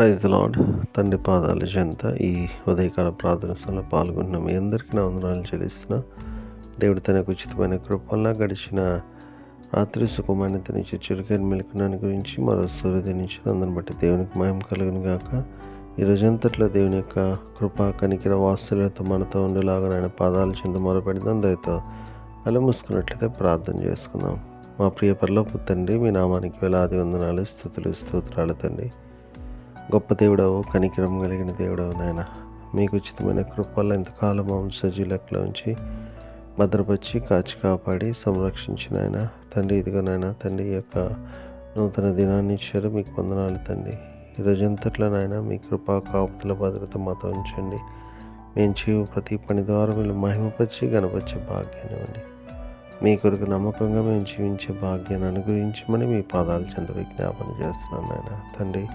Praise lord తండ్రి పాదాల చెంత ఈ ఉదయకాల ప్రార్థన స్థలంలో పాల్గొన్న మీ అందరికీ నా వందనాలు చెల్లిస్తున్నా. దేవుడు తనకు ఉచితమైన కృపల్లా గడిచిన రాత్రి సుఖమాన్యతనిచ్చి చురుకైన మెలుకునాన్ని గురించి మరో సూర్యదినించిన అందరిని బట్టి దేవునికి మహిమ కలుగును గాక. ఈ రోజంతట్లో దేవుని యొక్క కృపా కనికిర వాస్తులతో మనతో ఉండేలాగా ఆయన పాదాల చెంత మొరపెడదాం దయతో అలా మూసుకున్నట్లయితే ప్రార్థన చేసుకుందాం. మా ప్రియ పరలోపు తండ్రి మీ నామానికి వేలాది వందనాలు స్థుతులు స్తోత్రాలు తండ్రి. గొప్ప దేవుడవు కనికరం కలిగిన దేవుడవు నాయన. మీకు ఉచితమైన కృప ఎంతకాలం మమ్మల్ని సజీలకులో ఉంచి భద్రపరిచి కాచి కాపాడి సంరక్షించిన ఆయన తండ్రి ఇదిగో నాయన తండ్రి ఈ యొక్క నూతన దినాన్ని ఇచ్చారు. మీకు వందనాలు తండ్రి. ఈ రోజంతట్లో నాయన మీ కృపా కాపుతుల భద్రత మాతో ఉంచండి. మేము చేయు ప్రతి పని ద్వారా మీరు మహిమపరిచి గణపరిచే భాగ్యాన్ని ఇవ్వండి. మీ కొరకు నమ్మకంగా మేము జీవించే భాగ్యాన్ని అనుగ్రహించమని మీ పాదాలు చెంత విజ్ఞాపన చేస్తున్నాను నాయన. తండ్రి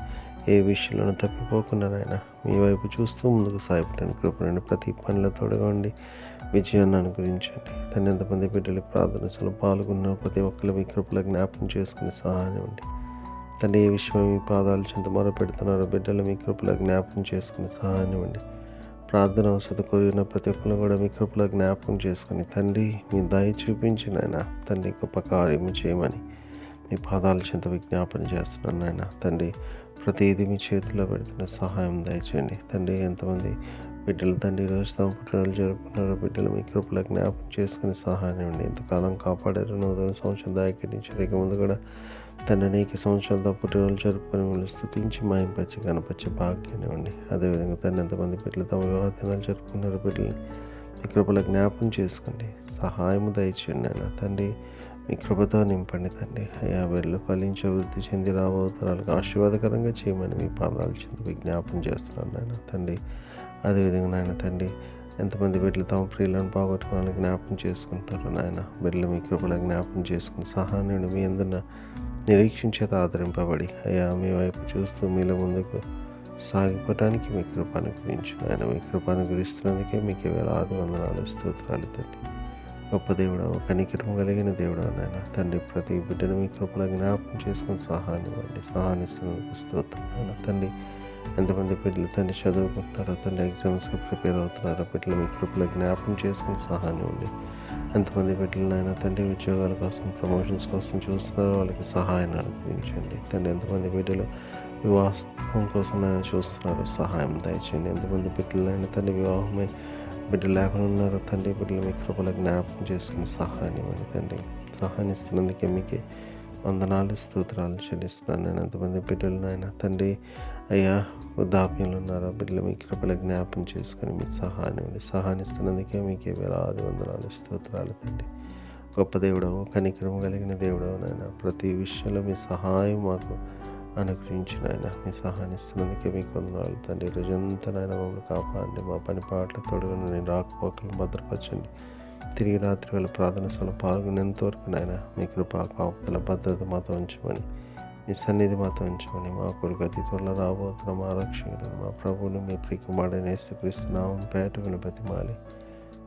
ఏ విషయంలోనూ తప్పిపోకుండా నాయన మీ వైపు చూస్తూ ముందుకు సాగిపోయిన కృపణండి ప్రతి పనిలో తోడుగా ఉండి విజయాన్ని అనుగ్రహించండి. తను ఎంతమంది బిడ్డలు ప్రార్థనలో పాల్గొన్న ప్రతి ఒక్కరు మీ కృపలో జ్ఞాపకం చేసుకుని సహాయం ఉండి తండ్రి ఏ విషయమై మీ పాదాలు చెంత మొర పెడుతున్నారో బిడ్డలు మీ కృపలో జ్ఞాపకం చేసుకుని సహాయం అండి. ప్రార్థన అవసరం కోరిన ప్రతి ఒక్కరు కూడా మీ కృపలో జ్ఞాపకం చేసుకుని తండ్రి మీ దయ చూపించి నాయన తండ్రి గొప్ప కార్యము చేయమని మీ పాదాల చెంత విజ్ఞాపన చేస్తున్నాను నాయన. తండ్రి ప్రతిదీ మీ చేతిలో పెడుతున్న సహాయం దయచేయండి. తండ్రి ఎంతమంది బిడ్డల తండ్రి రోజు తమ పుట్టినరోజు జరుపుకున్నారు. బిడ్డలు మీ కృపల జ్ఞాపకం చేసుకుని సహాయం ఇవ్వండి ఎంతకాలం కాపాడారు నూతన సంవత్సరం దాయకరించారు ఇక ముందు కూడా తండ్రి అనేక సంవత్సరాలతో పుట్టినరోజు జరుపుకొని మిమ్మల్ని స్థుతించి మాయింపచ్చి కనపరిచే భాగ్యాన్ని ఇవ్వండి అదేవిధంగా తండ్రి ఎంతమంది బిడ్డలు తమ వివాహ దినాలు జరుపుకున్నారు బిడ్డలు మీ కృపల జ్ఞాపకం చేసుకోండి. సహాయము దయచేయండి నాయన. తండ్రి మీ కృపతో నింపండి తండ్రి. అయ్యా వెళ్ళు ఫలించే అభివృద్ధి చెంది రాబోతున్నాలకు ఆశీర్వాదకరంగా చేయమని మీ పాదాలు చెంది విజ్ఞాపం చేస్తున్నాను నాయన తండ్రి. అదేవిధంగా నాయన తండ్రి ఎంతమంది బిడ్డలు తమ ప్రియులను పోగొట్టుకోవాలని జ్ఞాపం చేసుకుంటారు నాయన బిడ్డలు మీ కృపలో జ్ఞాపకం చేసుకుని సహానుడు మీ అందున నిరీక్షించేత ఆదరింపబడి అయ్యా మీ వైపు చూస్తూ మీలో ముందుకు సాగిపోవటానికి మీ కృపను గురించి ఆయన మీ కృపను గురిస్తున్నందుకే మీకు వేలాది వందనాలు స్తోత్రాలు తండ్రి. గొప్ప దేవుడు కనికరం కలిగిన దేవుడు నాయన. తండ్రి ప్రతి బిడ్డను మీ కృపలో జ్ఞాపకం చేసుకుని సహాయం ఇవ్వండి సహానిస్తున్నందుకు స్తోత్రం నాయన. తండ్రి ఎంతమంది బిడ్డలు తండ్రి చదువుకుంటున్నారో తండ్రి ఎగ్జామ్స్కి ప్రిపేర్ అవుతున్నారో బిడ్డలు మీ కృపలో జ్ఞాపకం చేసుకుని సహాయం ఇవ్వండి. ఎంతమంది బిడ్డలు నాయన తండ్రి ఉద్యోగాల కోసం ప్రమోషన్స్ కోసం చూస్తున్నారో వాళ్ళకి సహాయాన్ని అనుగ్రహించండి. తండ్రి ఎంతమంది బిడ్డలు వివాహం కోసం ఆయన చూస్తున్నారు సహాయం దయచేయండి ఎంతమంది బిడ్డలైన తండ్రి వివాహమై బిడ్డలు లేకుండా ఉన్నారో తండ్రి బిడ్డలు మీ కృపల జ్ఞాపకం చేసుకుని సహాయం ఇవ్వండి తండ్రి సహాయం ఇస్తున్నందుకే మీకు వందనాలు స్తోత్రాలు చెల్లిస్తున్నాను నేను ఎంతమంది బిడ్డలు నాయన తండ్రి అయ్యా వృద్ధాప్యంలో ఉన్నారో బిడ్డలు మీ కృపల జ్ఞాపం చేసుకుని మీ సహాయం ఇవ్వండి సహాయం ఇస్తున్నందుకే మీకు వేలాది వందనాలు స్తోత్రాలు తండ్రి గొప్ప దేవుడవు కనికరం కలిగిన దేవుడవు నాయన ప్రతి విషయంలో మీ సహాయం మాకు అనుగ్రహించిన ఆయన మీ సహాయాన్ని ఇస్తున్నందుకే మీకు వందనాలు తండ్రి. రోజంతా నాయన మమ్మల్ని కాపాడండి. మా పని పాటల తోడుగా నేను రాకపోకలను భద్రపరచండి. తిరిగి రాత్రి వేళ ప్రార్థన సభలో పాల్గొనేంతవరకు నాయన మీ కృపా కాపుల భద్రత మాతో ఉంచమని మీ సన్నిధి మాతో ఉంచమని మా కొడుకు అతి త్వరలో రాబోతున్న మా రక్షకుడు మా ప్రభువుని మీ ప్రియకుమారుడైన యేసుక్రీస్తున్నాం పేటకుని బతిమాలి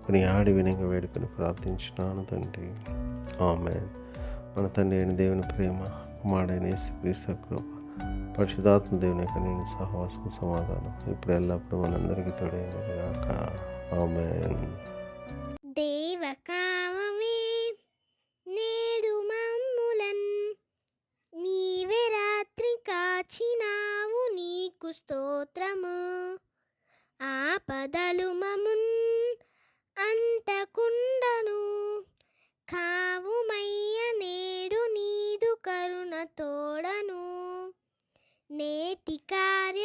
కొన్ని ఆడి వినంగా వేడుకొని ప్రార్థించినాను తండ్రి. ఆమె మన తండ్రి అయిన దేవుని ప్రేమ కుమారుడైన యేసుక్రీస్తు కృప పరిశుధాత్మ దేవుని యొక్క నేను సహవాసం సమాధానం ఇప్పుడు ఎల్లప్పుడూ మనందరికీ తోడైనగాక ఆమె దేవకావమే నేడు మమ్ములన్. నీవే రాత్రి కాచినావు నీకు స్తోత్రము. ఆపదలు మమున్